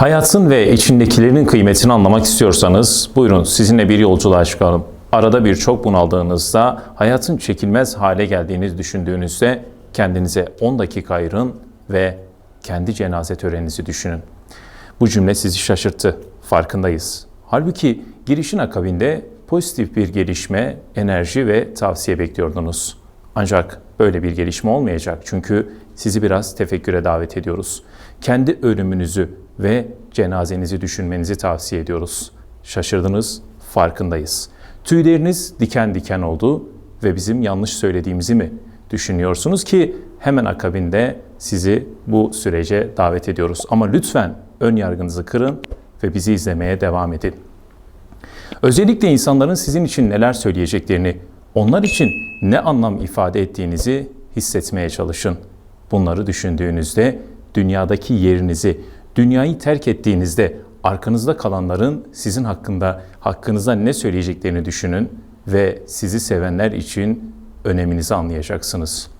Hayatın ve içindekilerin kıymetini anlamak istiyorsanız buyurun sizinle bir yolculuğa çıkalım. Arada bir çok bunaldığınızda, hayatın çekilmez hale geldiğini düşündüğünüzde kendinize 10 dakika ayırın ve kendi cenaze töreninizi düşünün. Bu cümle sizi şaşırttı, farkındayız. Halbuki girişin akabinde pozitif bir gelişme, enerji ve tavsiye bekliyordunuz. Ancak böyle bir gelişme olmayacak çünkü sizi biraz tefekküre davet ediyoruz. Kendi ölümünüzü ve cenazenizi düşünmenizi tavsiye ediyoruz. Şaşırdınız, farkındayız. Tüyleriniz diken diken oldu ve bizim yanlış söylediğimizi mi düşünüyorsunuz ki hemen akabinde sizi bu sürece davet ediyoruz. Ama lütfen ön yargınızı kırın ve bizi izlemeye devam edin. Özellikle insanların sizin için neler söyleyeceklerini, onlar için ne anlam ifade ettiğinizi hissetmeye çalışın. Bunları düşündüğünüzde dünyadaki yerinizi, dünyayı terk ettiğinizde arkanızda kalanların sizin hakkında hakkınızda ne söyleyeceklerini düşünün ve sizi sevenler için öneminizi anlayacaksınız.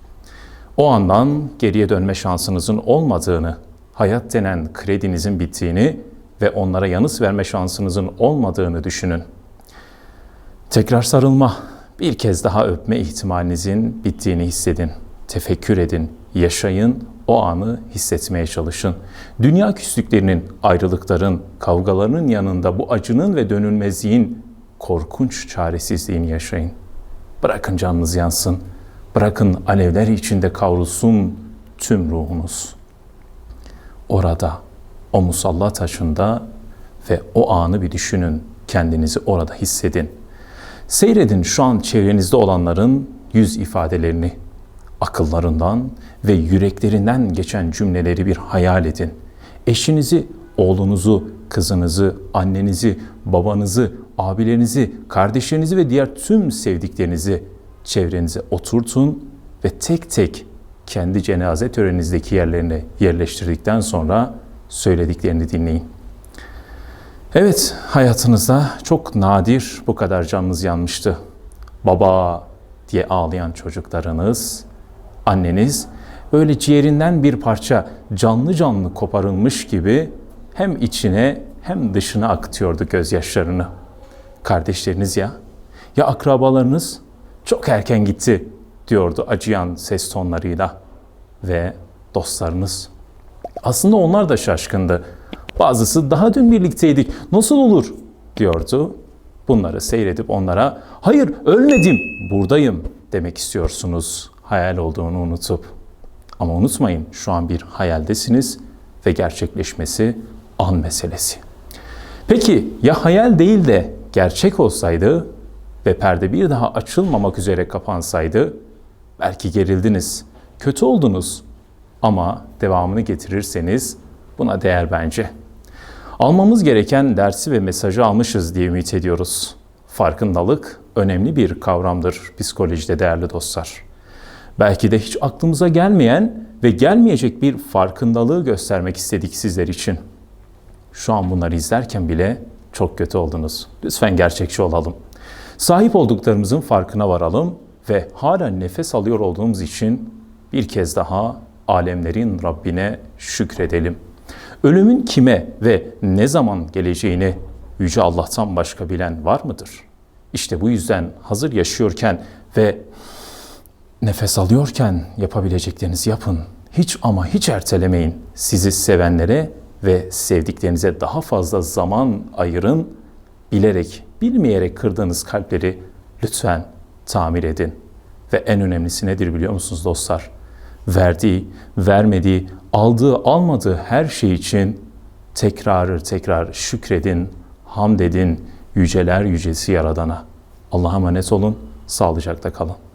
O andan geriye dönme şansınızın olmadığını, hayat denen kredinizin bittiğini ve onlara yanıt verme şansınızın olmadığını düşünün. Tekrar sarılma, bir kez daha öpme ihtimalinizin bittiğini hissedin. Tefekkür edin, yaşayın, o anı hissetmeye çalışın. Dünya küslüklerinin, ayrılıkların, kavgalarının yanında bu acının ve dönülmezliğin korkunç çaresizliğini yaşayın. Bırakın canınız yansın. Bırakın alevler içinde kavrulsun tüm ruhunuz. Orada, o musalla taşında ve o anı bir düşünün. Kendinizi orada hissedin. Seyredin şu an çevrenizde olanların yüz ifadelerini, akıllarından ve yüreklerinden geçen cümleleri bir hayal edin. Eşinizi, oğlunuzu, kızınızı, annenizi, babanızı, abilerinizi, kardeşlerinizi ve diğer tüm sevdiklerinizi çevrenize oturtun ve tek tek kendi cenaze töreninizdeki yerlerine yerleştirdikten sonra söylediklerini dinleyin. Evet, hayatınızda çok nadir bu kadar canınız yanmıştı. Baba diye ağlayan çocuklarınız, anneniz böyle ciğerinden bir parça canlı canlı koparılmış gibi hem içine hem dışına akıtıyordu gözyaşlarını. Kardeşleriniz ya, ya akrabalarınız çok erken gitti diyordu acıyan ses tonlarıyla ve dostlarınız. Aslında onlar da şaşkındı. Bazısı daha dün birlikteydik nasıl olur diyordu. Bunları seyredip onlara hayır ölmedim buradayım demek istiyorsunuz hayal olduğunu unutup. Ama unutmayın şu an bir hayaldesiniz ve gerçekleşmesi an meselesi. Peki ya hayal değil de gerçek olsaydı ve perde bir daha açılmamak üzere kapansaydı belki gerildiniz, kötü oldunuz ama devamını getirirseniz buna değer bence. Almamız gereken dersi ve mesajı almışız diye ümit ediyoruz. Farkındalık önemli bir kavramdır psikolojide değerli dostlar. Belki de hiç aklımıza gelmeyen ve gelmeyecek bir farkındalığı göstermek istedik sizler için. Şu an bunları izlerken bile çok kötü oldunuz. Lütfen gerçekçi olalım. Sahip olduklarımızın farkına varalım ve hala nefes alıyor olduğumuz için bir kez daha alemlerin Rabbine şükredelim. Ölümün kime ve ne zaman geleceğini Yüce Allah'tan başka bilen var mıdır? İşte bu yüzden hazır yaşıyorken ve nefes alıyorken yapabileceklerinizi yapın. Hiç ama hiç ertelemeyin. Sizi sevenlere ve sevdiklerinize daha fazla zaman ayırın. Bilerek, bilmeyerek kırdığınız kalpleri lütfen tamir edin. Ve en önemlisi nedir biliyor musunuz dostlar? Verdiği, vermediği, aldığı, almadığı her şey için tekrarır tekrar şükredin, hamd edin yüceler yücesi Yaradan'a. Allah'a emanet olun, sağlıcakla kalın.